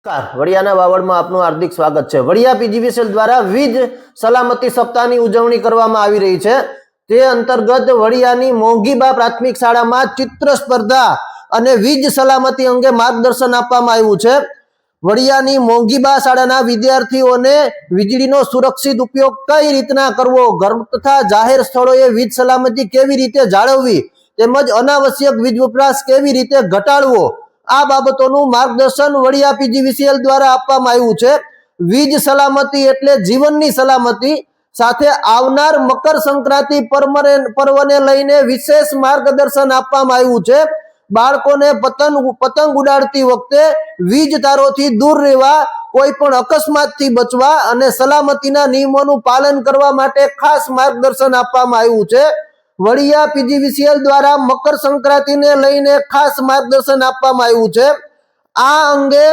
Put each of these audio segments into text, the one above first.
નમસ્કાર. વડિયાના વાવડમાં આપનું હાર્દિક સ્વાગત છે. વડિયા પીજીવીસીએલ દ્વારા વીજ સલામતી સપ્તાહની ઉજવણી કરવામાં આવી રહી છે. તે અંતર્ગત વડિયાની મોંઘીબા પ્રાથમિક શાળામાં ચિત્ર સ્પર્ધા અને વીજ સલામતી અંગે માર્ગદર્શન આપવામાં આવ્યું છે. વડિયાની મોંઘીબા શાળાના વિદ્યાર્થીઓને વીજળીનો સુરક્ષિત ઉપયોગ કઈ રીતના કરવો, ઘર તથા જાહેર સ્થળોએ વીજ સલામતી કેવી રીતે જાળવવી, તેમજ અનાવશ્યક વીજ વપરાશ કેવી રીતે ઘટાડવો આ બાબતોનું માર્ગદર્શન વડિયા પીજીવીસીએલ દ્વારા આપવામાં આવ્યું છે. વીજ સલામતી એટલે જીવનની સલામતી. સાથે આવનાર મકર સંક્રાંતિ પર્વને લઈને વિશેષ માર્ગદર્શન આપવામાં આવ્યું છે. બાળકોને પતંગ પતંગ ઉડાડતી વખતે વીજ તારોથી દૂર રહેવા, કોઈ પણ અકસ્માતથી બચવા અને સલામતીના નિયમોનું પાલન કરવા માટે ખાસ માર્ગદર્શન આપવામાં આવ્યું છે. વડિયા પીજીવીસીએલ દ્વારા મકર સંક્રાંતિને લઈને ખાસ માર્ગદર્શન આપવામાં આવ્યું છે. આ અંગે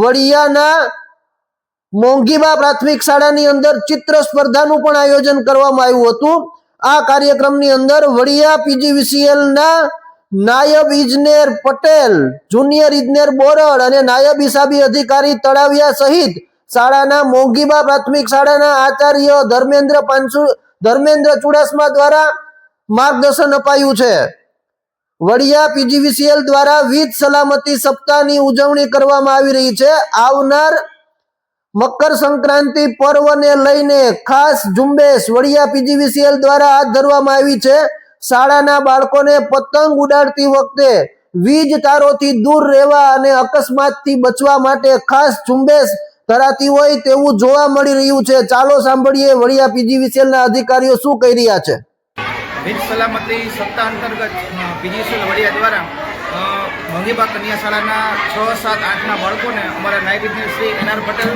વડિયાના મોંઘીબા પ્રાથમિક શાળાની અંદર ચિત્ર સ્પર્ધાનું પણ આયોજન કરવામાં આવ્યું હતું. આ કાર્યક્રમની અંદર વડિયા પીજીવીસીએલ ના નાયબ ઇજનેર પટેલ, જુનિયર ઇજનેર બોરડ અને નાયબ હિસાબી અધિકારી તળાવિયા સહિત શાળાના મોંઘીબા પ્રાથમિક શાળાના આચાર્ય ધર્મેન્દ્ર પાંસુ ધર્મેન્દ્ર ચુડાસમા દ્વારા માર્ગદર્શન અપાયું છે. વડિયા પીજીવીસીએલ દ્વારા વીજ સલામતી સપ્તાહની ઉજવણી કરવામાં આવી રહી છે. આવનાર મકર સંક્રાંતિ પર્વને લઈને ખાસ ઝુંબેશ વડિયા પીજીવીસીએલ દ્વારા હાથ ધરવામાં આવી છે. શાળાના બાળકોને પતંગ ઉડાડતી વખતે વીજ તારોથી દૂર રહેવા અને અકસ્માતથી બચવા માટે ખાસ ઝુંબેશ ધરાતી હોય તેવું જોવા મળી રહ્યું છે. ચાલો સાંભળીએ વડિયા પીજીવીસીએલના અધિકારીઓ શું કહી રહ્યા છે. વીજ સલામતી સપ્તાહ અંતર્ગત પીજીસીએલ વડિયા દ્વારા ભંગીબા કન્યા શાળાના છ, સાત, આઠના બાળકોને અમારા નાયબ ઇજનેર શ્રી એન આર પટેલ,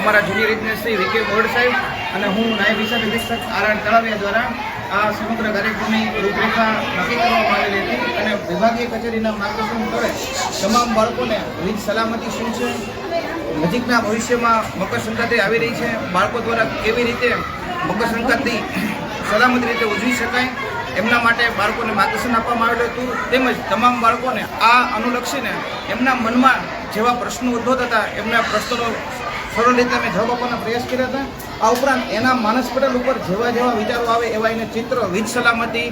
અમારા જુનિયર ઇજનેર શ્રી કે બોર્ડ સાહેબ અને હું નાયબ હિસાબ નિરીક્ષક આર તળાવિયા દ્વારા આ સમગ્ર કાર્યક્રમની રૂપરેખા નક્કી કરવામાં આવેલી હતી અને વિભાગીય કચેરીના માર્ગદર્શન હેઠળ તમામ બાળકોને વીજ સલામતી શું છે, નજીકના ભવિષ્યમાં મકર સંક્રાંતિ આવી રહી છે, બાળકો દ્વારા કેવી રીતે મકર સંક્રાંતિ સલામત રીતે ઉજવી શકાય. એમના માટે બાળકોને માર્ગદર્શન આપવામાં આવેલું હતું. તેમજ તમામ બાળકોને આ અનુલક્ષીને એમના મનમાં જેવા પ્રશ્નો ઉદ્ભવતા હતા એમના પ્રશ્નોનો સરળ રીતે અમે જવાબ આપવાનો પ્રયાસ કર્યા હતા. આ ઉપરાંત એના માનસ પટેલ ઉપર જેવા જેવા વિચારો આવે એવા એને ચિત્ર, વીજ સલામતી,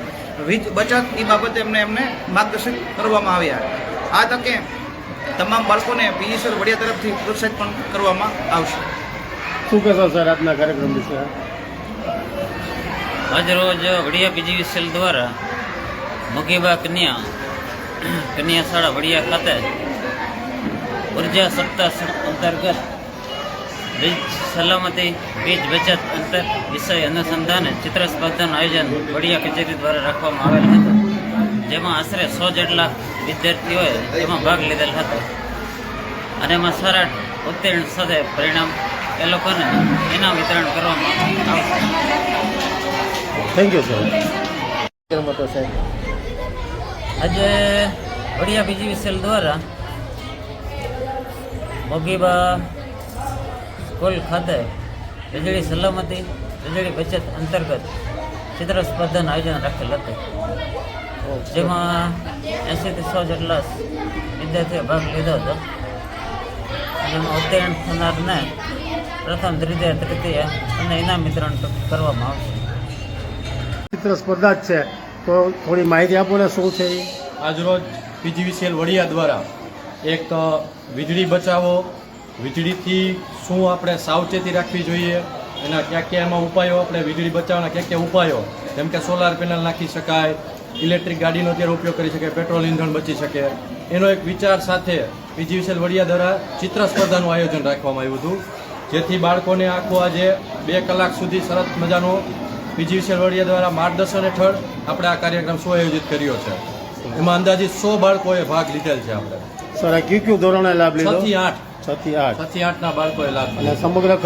વીજ બચત એ બાબતે એમને એમને માર્ગદર્શન કરવામાં આવ્યા. આ તકે તમામ બાળકોને પીજીસર વડિયા તરફથી પ્રોત્સાહિત પણ કરવામાં આવશે. શું કહેશો સર, આજના કાર્યક્રમ વિશે? આજરોજ વડિયા પીજીવીસીએલ દ્વારા મુગીબા કન્યા કન્યા શાળા વડિયા ખાતે ઊર્જા સપ્તાહ અંતર્ગત વીજ સલામતી, વીજ બચત અંતર વિષય અનુસંધાને ચિત્ર સ્પર્ધાનું આયોજન વડિયા કચેરી દ્વારા રાખવામાં આવેલ હતું. જેમાં આશરે સો જેટલા વિદ્યાર્થીઓએ તેમાં ભાગ લીધેલ હતો. અને એમાં સારા ઉત્તીર્ણ સાથે પરિણામ એ લોકોને ઇનામ વિતરણ કરવામાં આવશે. થેન્ક યુ સર આજે વડિયા પીજીવીસીએલ દ્વારા મોગીબા સ્કૂલ ખાતે વીજળી સલામતી, વીજળી બચત અંતર્ગત ચિત્ર સ્પર્ધાનું આયોજન રાખેલ હતું. જેમાં એંશીથી સો જેટલા વિદ્યાર્થીએ ભાગ લીધો હતો. જેમાં ઉત્તીર્ણ થનારને પ્રથમ, દ્વિતીય, તૃતીય અને ઇનામ વિતરણ કરવામાં આવશે. ચિત્ર સ્પર્ધા જ છે. તો થોડી માહિતી આપો ને શું છે એ? આજરોજ પીજીવીસીએલ વડિયા દ્વારા એક વીજળી બચાવો, વીજળીથી શું આપણે સાવચેતી રાખવી જોઈએ, એના ક્યાં ક્યાં એમાં ઉપાયો, આપણે વીજળી બચાવવાના ક્યાં ક્યાં ઉપાયો, જેમ કે સોલાર પેનલ નાખી શકાય ઇલેક્ટ્રિક ગાડીનો અત્યારે ઉપયોગ કરી શકાય પેટ્રોલ ઇંધણ બચી શકે. એનો એક વિચાર સાથે પીજીવીસીએલ વડિયા દ્વારા ચિત્ર સ્પર્ધાનું આયોજન રાખવામાં આવ્યું હતું, જેથી બાળકોને આખું આજે બે કલાક સુધી સરસ મજાનો પીજીવીસીએલ વડિયા દ્વારા માર્ગદર્શન હેઠળ આપણે આ કાર્યક્રમ સુઆયોજિત કર્યો છે. એમાં અંદાજિત સો બાળકોએ ભાગ લીધેલ છે આપણે. સર આ કયું કયું ધોરણે લાભ છ લીધો થી આઠ. છ થી આઠ. છ થી આઠના બાળકોએ લાભ લીધો. સમગ્ર